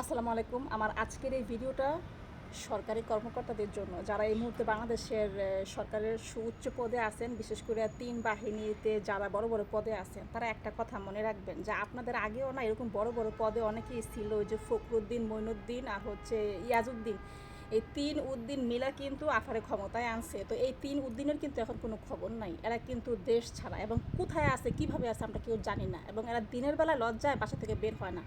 আসসালামু আলাইকুম। আমার আজকের এই ভিডিওটা সরকারি কর্মকর্তাদের জন্য। যারা এই মুহূর্তে বাংলাদেশের সরকারের সুউচ্চ পদে আছেন, বিশেষ করে তিন বাহিনীতে যারা বড় বড় পদে আছেন, তারা একটা কথা মনে রাখবেন যে আপনাদের আগেও না এরকম বড় বড় পদে অনেকেই ছিল, ওই যে ফখরুদ্দিন, মইনুদ্দিন আর হচ্ছে ইয়াজউদ্দিন। এই তিন উদ্দিন মিলা কিন্তু আফারে ক্ষমতায় আনছে। তো এই তিন উদ্দিনের কিন্তু এখন কোনো খবর নাই। এরা কিন্তু দেশ ছাড়া এবং কোথায় আছে, কীভাবে আছে আমরা কেউ জানি না এবং এরা দিনের বেলায় লজ্জায় বাসা থেকে বের হয় না।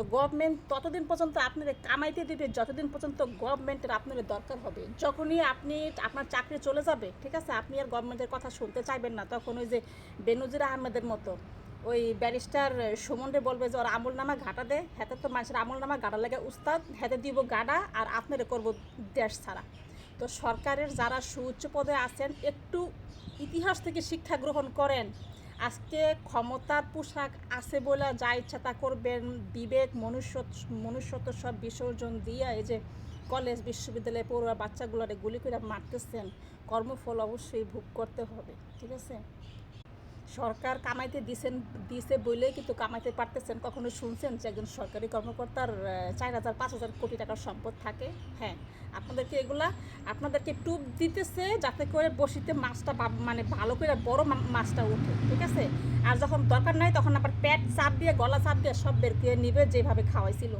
তো গভর্নমেন্ট ততদিন পর্যন্ত আপনাদের কামাইতে দেবে, যতদিন পর্যন্ত গভর্নমেন্টের আপনাদের দরকার হবে। যখনই আপনি আপনার চাকরি চলে যাবে, ঠিক আছে? আপনি আর গভর্নমেন্টের কথা শুনতে চাইবেন না। তখন ওই যে বেনজির আহমেদের মতো, ওই ব্যারিস্টার সুমনরে বলবে যে, ওর আমল নামা ঘাটা দে। হাতে তো মানুষের আমল নামা গাড়া লাগে উস্তাদ। হাতে দিব গাডা আর আপনারে করব দেশ ছাড়া। তো সরকারের যারা সুউচ্চ পদে আছেন, একটু ইতিহাস থেকে শিক্ষা গ্রহণ করেন। আজকে ক্ষমতার পোশাক আছে বলে যা ইচ্ছা তা করবেন। বিবেক, মনুষ্য, মনুষ্যত্ব সব বিসর্জন দিয়া এই যে কলেজ, বিশ্ববিদ্যালয়ে পড়ুয়া বাচ্চাগুলোরে গুলি করে মারতেছেন, কর্মফল অবশ্যই ভোগ করতে হবে, ঠিক আছে? সরকার কামাইতে দিছেন, দিছে বলে কিন্তু কামাইতে পারতেছেন। কখনো শুনছেন যে একজন সরকারি কর্মকর্তার চার হাজার, পাঁচ হাজার কোটি টাকার সম্পদ থাকে? হ্যাঁ আপনাদেরকে এগুলা, আপনাদেরকে টুপ দিতেছে যাতে করে বসিতে মাছটা মানে ভালো করে বড় মাছটা উঠে ঠিক আছে? আর যখন দরকার নাই তখন আবার পেট চাপ দিয়ে, গলা চাপ দিয়ে সব বের করে নিবে যেভাবে খাওয়াইছিল।